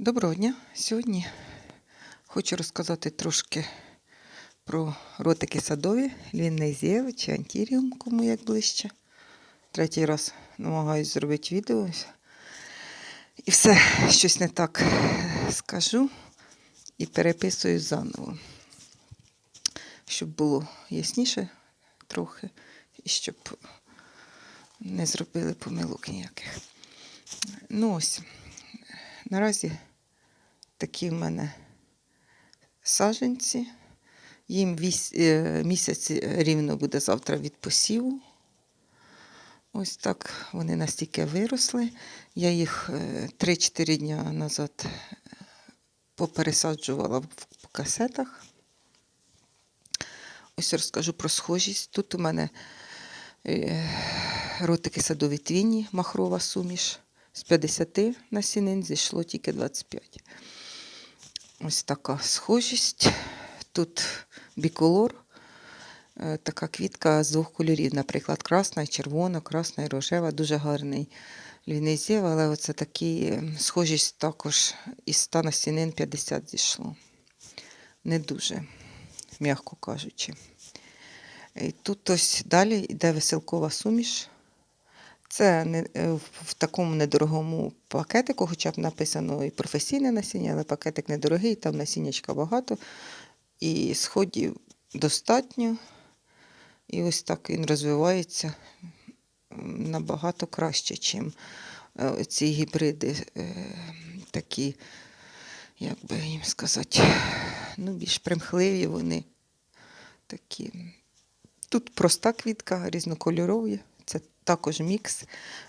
Доброго дня! Сьогодні хочу розказати трошки про ротики садові, лінезєв чи антіріум, кому як ближче. Третій раз намагаюся зробити відео. І все, щось не так скажу і переписую заново, щоб було ясніше трохи, і щоб не зробили помилок ніяких. Ну ось. Наразі такі в мене саженці. Їм е, місяць рівно буде завтра від посіву. Ось так вони настільки виросли. Я їх е, 3-4 дня назад е, попересаджувала в касетах. Ось розкажу про схожість. Тут у мене е, ротики садові твіні, махрова суміш. З 50 насінин зійшло тільки 25. Ось така схожість. Тут біколор, е, така квітка з двох кольорів, наприклад, красна і червона, красна і рожева, дуже гарний лінезєв, але оце такі е, схожість також із 100 насінин 50 зійшло. Не дуже, м'яко кажучи. І тут ось далі йде веселкова суміш. Це не, е, в- такому недорогому пакетику, хоча б написано і професійне насіння, але пакетик недорогий, там насіннячка багато, і сходів достатньо. І ось так він розвивається набагато краще, ніж ці гібриди е, такі, як би їм сказати, ну, більш примхливі вони такі. Тут проста квітка, різнокольорові. Це також мікс.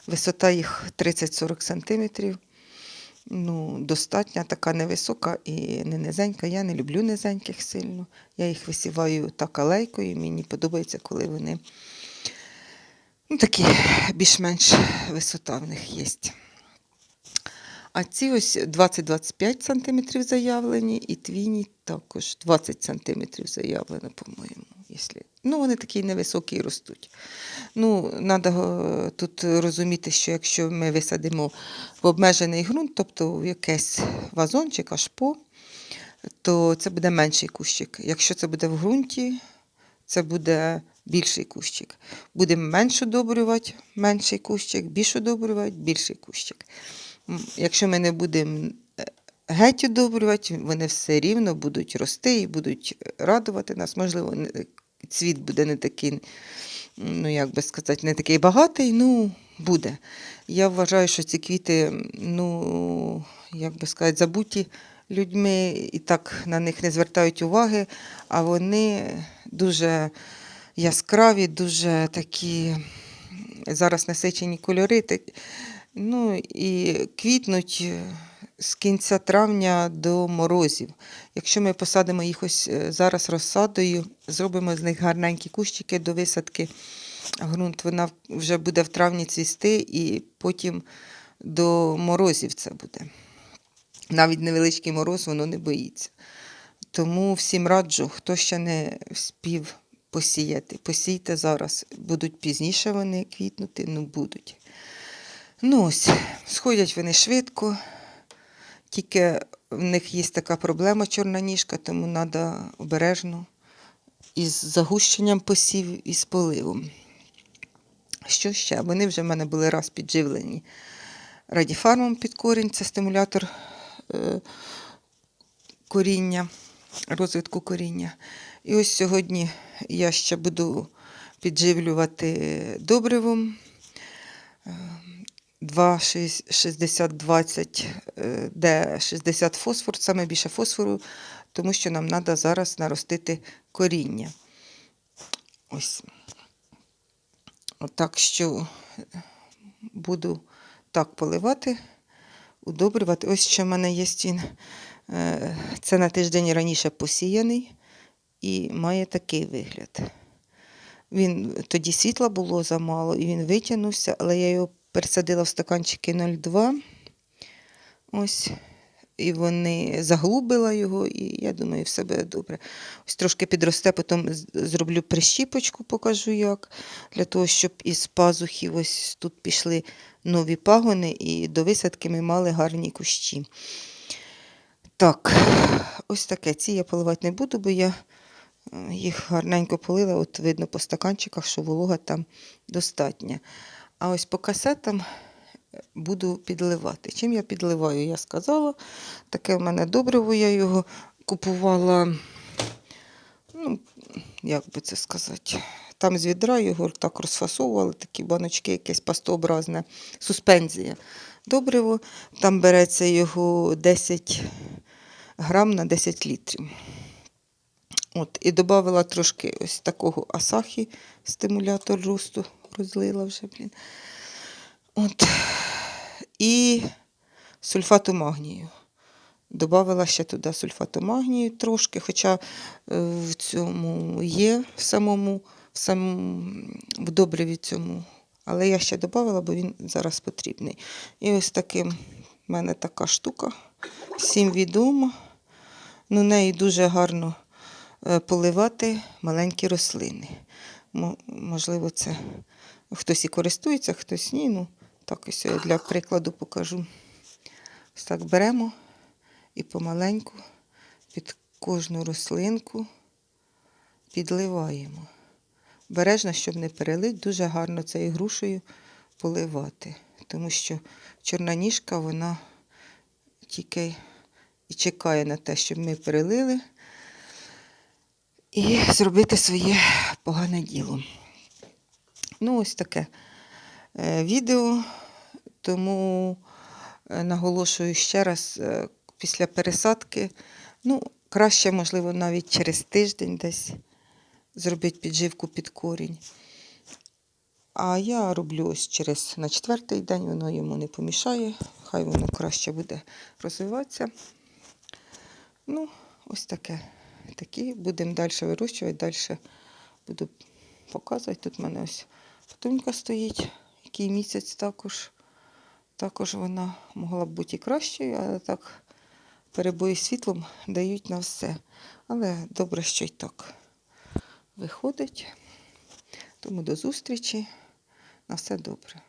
Висота їх 30-40 см. Ну, достатня, така невисока і не низенька. Я не люблю низеньких сильно. Я їх висіваю так алейкою. Мені подобається, коли вони ну, такі більш-менш висота в них є. А ці ось 20-25 см заявлені, і твіні також 20 см заявлено, по-моєму. Якщо... Ну, вони такі невисокі і ростуть. Ну, треба тут розуміти, що якщо ми висадимо в обмежений ґрунт, тобто в якийсь вазончик, ашпо, то це буде менший кущик. Якщо це буде в ґрунті, це буде більший кущик. Будемо менше удобрювати, менший кущик, більше удобрювати, більший кущик. Якщо ми не будемо е, геть удобрювати, вони все рівно будуть рости і будуть радувати нас. Можливо, цвіт буде не такий, ну як би сказати, не такий багатий, ну буде. Я вважаю, що ці квіти, ну, як би сказати, забуті людьми і так на них не звертають уваги, а вони дуже яскраві, дуже такі зараз насичені кольори. Ну і квітнуть з кінця травня до морозів. Якщо ми посадимо їх ось е, зараз розсадою, зробимо з них гарненькі кущики до висадки, ґрунт вона вже буде в травні цвісти, і потім до морозів це буде. Навіть невеличкий мороз воно не боїться. Тому всім раджу, хто ще не вспів посіяти, посійте зараз. Будуть пізніше вони квітнути, ну будуть. Ну ось, сходять вони швидко, тільки в них є така проблема чорна ніжка, тому треба обережно із загущенням посів і з поливом. Що ще? Вони вже в мене були раз підживлені радіфармом під корінь, це стимулятор е, коріння, розвитку коріння. І ось сьогодні я ще буду підживлювати добривом. 2, 60, 20, е, де 60 фосфор, саме більше фосфору, тому що нам треба зараз наростити коріння. Ось. Отак що буду так поливати, удобрювати. Ось ще в мене є він. е, Це на тиждень раніше посіяний і має такий вигляд. Він тоді світла було замало, і він витягнувся, але я його пересадила в стаканчики 0,2. Ось. І вони заглубила його, і я думаю, все буде добре. Ось трошки підросте, потім зроблю прищіпочку, покажу як. Для того, щоб із пазухів ось тут пішли нові пагони, і до висадки ми мали гарні кущі. Так, ось таке. Ці я поливати не буду, бо я е, їх гарненько полила. От видно по стаканчиках, що волога там достатня. А ось по касетам е, буду підливати. Чим я підливаю, я сказала. Таке в мене добриво, я його купувала. Ну, як би це сказати, там з відра його так розфасовували, такі баночки, якесь пастообразне, суспензія. Добриво, там береться його 10 грам на 10 літрів. От, і додала трошки ось такого асахі, стимулятор росту, розлила вже, блін. От. І сульфату магнію. Добавила ще туди сульфату магнію трошки, хоча е, в цьому є в самому, в самому в добриві цьому. Але я ще додавала, бо він зараз потрібний. І ось таким в мене така штука. Всім відома. Ну, нею дуже гарно е, поливати маленькі рослини. Мо- Можливо, це хтось і користується, хтось ні. Ну, так ось я для прикладу покажу. Ось так беремо і помаленьку під кожну рослинку підливаємо. Бережно, щоб не перелить, дуже гарно цією грушею поливати. Тому що чорна ніжка, вона тільки і чекає на те, щоб ми перелили і зробити своє погане діло. Ну, ось таке е, відео, тому е, наголошую ще раз, е, після пересадки, ну, краще, можливо, навіть через тиждень десь зробити підживку під корінь. А я роблю ось через на четвертий день, воно йому не помішає, хай воно краще буде розвиватися. Ну, ось таке. Такі будемо далі вирощувати, далі буду показувати. Тут в мене ось патунька стоїть, який місяць також. Також вона могла б бути і кращою, але так перебої світлом дають на все. Але добре, що й так виходить. Тому до зустрічі. На все добре.